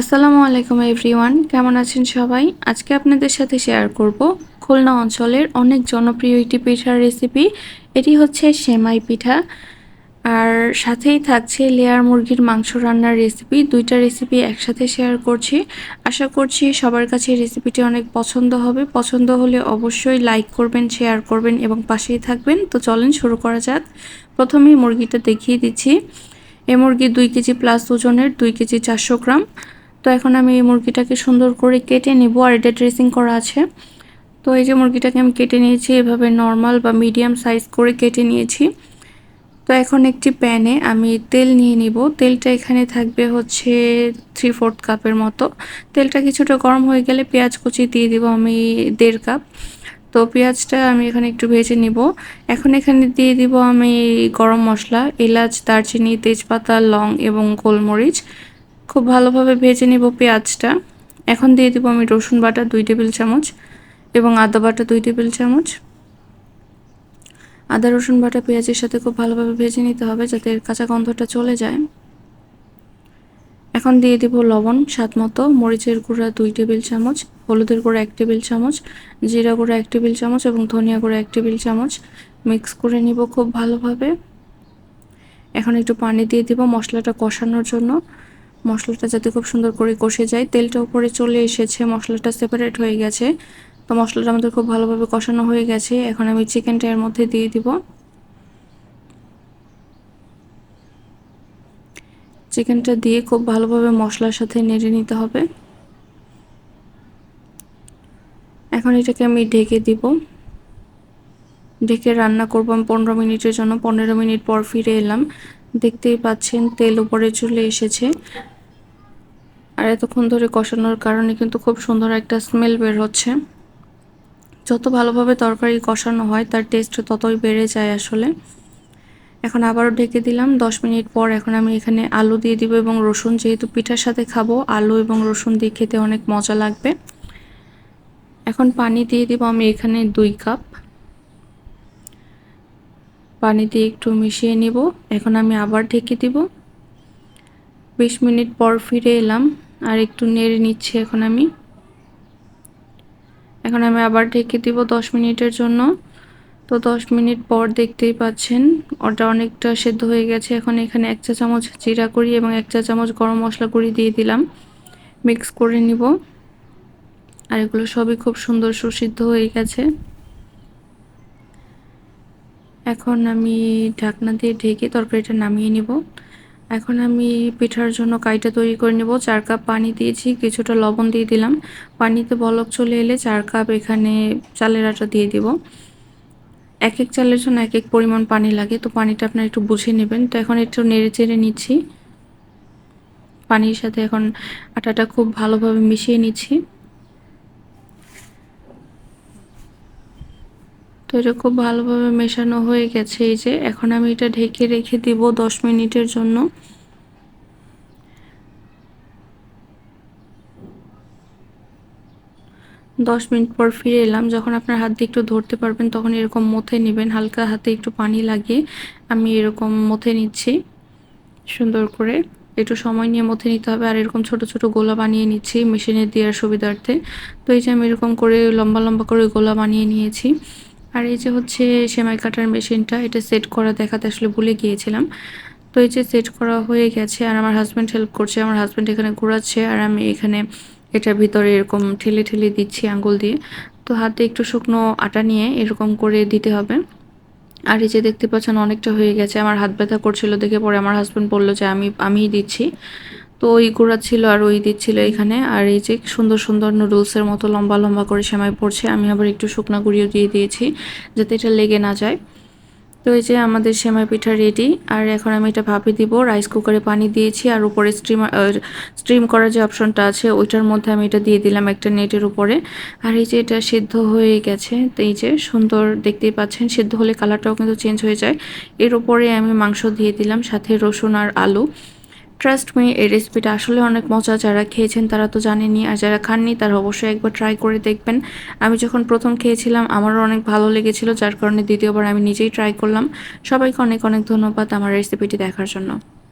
আসসালামু আলাইকুম এভরিওয়ান, কেমন আছেন সবাই? আজকে আপনাদের সাথে শেয়ার করব খুলনা অঞ্চলের অনেক জনপ্রিয় একটি পিঠার রেসিপি। এটি হচ্ছে সেমাই পিঠা। আর সাথেই থাকছে লেয়ার মুরগির মাংস রান্নার রেসিপি। দুইটা রেসিপি একসাথে শেয়ার করছি। আশা করছি সবার কাছে রেসিপিটি অনেক পছন্দ হবে। পছন্দ হলে অবশ্যই লাইক করবেন, শেয়ার করবেন এবং পাশেই থাকবেন। তো চলেন শুরু করা যাক। প্রথমেই মুরগিটা দেখিয়ে দিচ্ছি। এ মুরগি দুই কেজি প্লাস ওজনের, দুই কেজি চারশো গ্রাম। তো এখন আমি এই মুরগিটাকে সুন্দর করে কেটে নেব আর এটা ড্রেসিং করা আছে। তো এই যে মুরগিটাকে আমি কেটে নিয়েছি, এভাবে নর্মাল বা মিডিয়াম সাইজ করে কেটে নিয়েছি। তো এখন একটি প্যানে আমি তেল নিয়ে নিব। তেলটা এখানে থাকবে হচ্ছে থ্রি ফোর্থ কাপের মতো। তেলটা কিছুটা গরম হয়ে গেলে পেঁয়াজ কুচি দিয়ে দিব আমি দেড় কাপ তো পেঁয়াজটা আমি এখানে একটু ভেজে নিব। এখন এখানে দিয়ে দিব আমি গরম মশলা, এলাচ, দারচিনি, তেজপাতা, লং এবং গোলমরিচ। খুব ভালোভাবে ভেজে নেব পেঁয়াজটা। এখন দিয়ে দিব আমি রসুন বাটা দুই টেবিল চামচ এবং আদা বাটা দুই টেবিল চামচ। আদা, রসুন বাটা, পেঁয়াজের সাথে খুব ভালোভাবে ভেজে নিতে হবে যাতে কাঁচা গন্ধটা চলে যায়। এখন দিয়ে দিব লবণ স্বাদ মতো, মরিচের গুঁড়া দুই টেবিল চামচ, হলুদের গুঁড়া এক টেবিল চামচ, জিরা গুঁড়া এক টেবিল চামচ এবং ধনিয়া গুঁড়া এক টেবিল চামচ। মিক্স করে নিব খুব ভালোভাবে। এখন একটু পানি দিয়ে দিব মশলাটা কষানোর জন্য। মশলাটা যাতে খুব সুন্দর করে কষে যায়। তেলটা উপরে চলে এসেছে, মশলাটা সেপারেট হয়ে গেছে। তো মশলাটা আমাদের খুব ভালোভাবে কষানো হয়ে গেছে। এখন আমি চিকেনটা এর মধ্যে দিয়ে দিব। চিকেনটা দিয়ে খুব ভালোভাবে মশলার সাথে নেড়ে নিতে হবে। এখন এটাকে আমি ঢেকে দিব। ঢেকে রান্না করব আমি পনেরো মিনিটের জন্য। পনেরো মিনিট পর ফিরে এলাম। দেখতেই পাচ্ছেন তেল উপরে চলে এসেছে। আর এতক্ষণ ধরে কষানোর কারণে কিন্তু খুব সুন্দর একটা স্মেল বের হচ্ছে। যত ভালোভাবে তরকারি কষানো হয়, তার টেস্ট ততই বেড়ে যায় আসলে। এখন আবারও ঢেকে দিলাম। দশ মিনিট পর এখন আমি এখানে আলু দিয়ে দিব এবং রসুন। যেহেতু পিঠার সাথে খাব, আলু এবং রসুন দিয়ে খেতে অনেক মজা লাগবে। এখন পানি দিয়ে দিব আমি এখানে দুই কাপ। পানি দিয়ে একটু মিশিয়ে নিব। এখন আমি আবার ঢেকে দিব। বিশ মিনিট পর ফিরে এলাম। আর একটু নেড়ে নিচ্ছি এখন আমি। এখন আমি আবার ঢেকে দিব দশ মিনিটের জন্য। তো দশ মিনিট পর দেখতেই পাচ্ছেন, ওটা অনেকটা সেদ্ধ হয়ে গেছে। এখন এখানে এক চা চামচ জিরা করি এবং এক চা চামচ গরম মশলা করি দিয়ে দিলাম। মিক্স করে নিব। আর এগুলো সবই খুব সুন্দর সুসিদ্ধ হয়ে গেছে। এখন আমি ঢাকনা দিয়ে ঢেকে তরকারিটা নামিয়ে নিব। এখন আমি পিঠার জন্য কাইটা তৈরি করে নেব। চার কাপ পানি দিয়েছি, কিছুটা লবণ দিয়ে দিলাম। পানিতে বলক চলে এলে চার কাপ এখানে চালের আটা দিয়ে দিব। এক এক চালের জন্য এক এক পরিমাণ পানি লাগে, তো পানিটা আপনার একটু বুঝে নেবেন। তো এখন একটু নেড়ে চেড়ে নিচ্ছি। পানির সাথে এখন আটাটা খুব ভালোভাবে মিশিয়ে নিচ্ছি। তো এটা খুব ভালোভাবে মেশানো হয়ে গেছে। এই যে এখন আমি এটা ঢেকে রেখে দিব দশ মিনিটের জন্য। দশ মিনিট পর ফিরে এলাম। যখন আপনার হাত দিয়ে একটু ধরতে পারবেন, তখন এরকম মথে নেবেন। হালকা হাতে একটু পানি লাগিয়ে আমি এরকম মথে নিচ্ছি। সুন্দর করে একটু সময় নিয়ে মথে নিতে হবে। আর এরকম ছোট ছোট গোলা বানিয়ে নিচ্ছি মেশিনে দেওয়ার সুবিধার্থে। তো এই যে আমি এরকম করে লম্বা লম্বা করে গোলা বানিয়ে নিয়েছি। আর এই যে হচ্ছে সেমাই কাটার মেশিনটা, এটা সেট করা দেখাতে আসলে ভুলে গিয়েছিলাম। তো এই যে সেট করা হয়ে গেছে আর আমার হাজব্যান্ড হেল্প করছে, আমার হাজব্যান্ড এখানে ঘোরাচ্ছে আর আমি এখানে এটার ভিতরে এরকম ঠেলে ঠেলে দিচ্ছি আঙ্গুল দিয়ে। তো হাতে একটু শুকনো আটা নিয়ে এরকম করে দিতে হবে। আর এই যে দেখতে পাচ্ছেন অনেকটা হয়ে গেছে, আমার হাত ব্যথা করছিল দেখে পরে আমার হাজব্যান্ড বলল যে আমি, আমিই দিচ্ছি। তো ওই গুঁড়া ছিল আর ওই দিচ্ছিল এখানে। আর এই যে সুন্দর সুন্দর নুডলসের মতো লম্বা লম্বা করে সেমাই পড়ছে, আমি আবার একটু শুকনা গুঁড়িও দিয়ে দিয়েছি যাতে এটা লেগে না যায়। তো এই যে আমাদের সেমাই পিঠা রেডি আর এখন আমি এটা ভাপে দিব রাইস কুকারে পানি দিয়েছি, আর উপরে স্টিম স্ট্রিম করার যে অপশনটা আছে, ওইটার মধ্যে আমি এটা দিয়ে দিলাম একটা নেটের উপরে। আর এই যে এটা সিদ্ধ হয়ে গেছে, তো এই যে সুন্দর দেখতেই পাচ্ছেন, সিদ্ধ হলে কালারটাও কিন্তু চেঞ্জ হয়ে যায়। এর উপরে আমি মাংস দিয়ে দিলাম, সাথে রসুন আর আলু। ট্রাস্ট মি এই রেসিপিটা আসলে অনেক মজা। যারা খেয়েছেন তারা তো জানেনি আর যারা খাননি তারা অবশ্যই একবার ট্রাই করে দেখবেন। আমি যখন প্রথম খেয়েছিলাম, আমারও অনেক ভালো লেগেছিল, যার কারণে দ্বিতীয়বার আমি নিজেই ট্রাই করলাম। সবাইকে অনেক অনেক ধন্যবাদ আমার রেসিপিটি দেখার জন্য।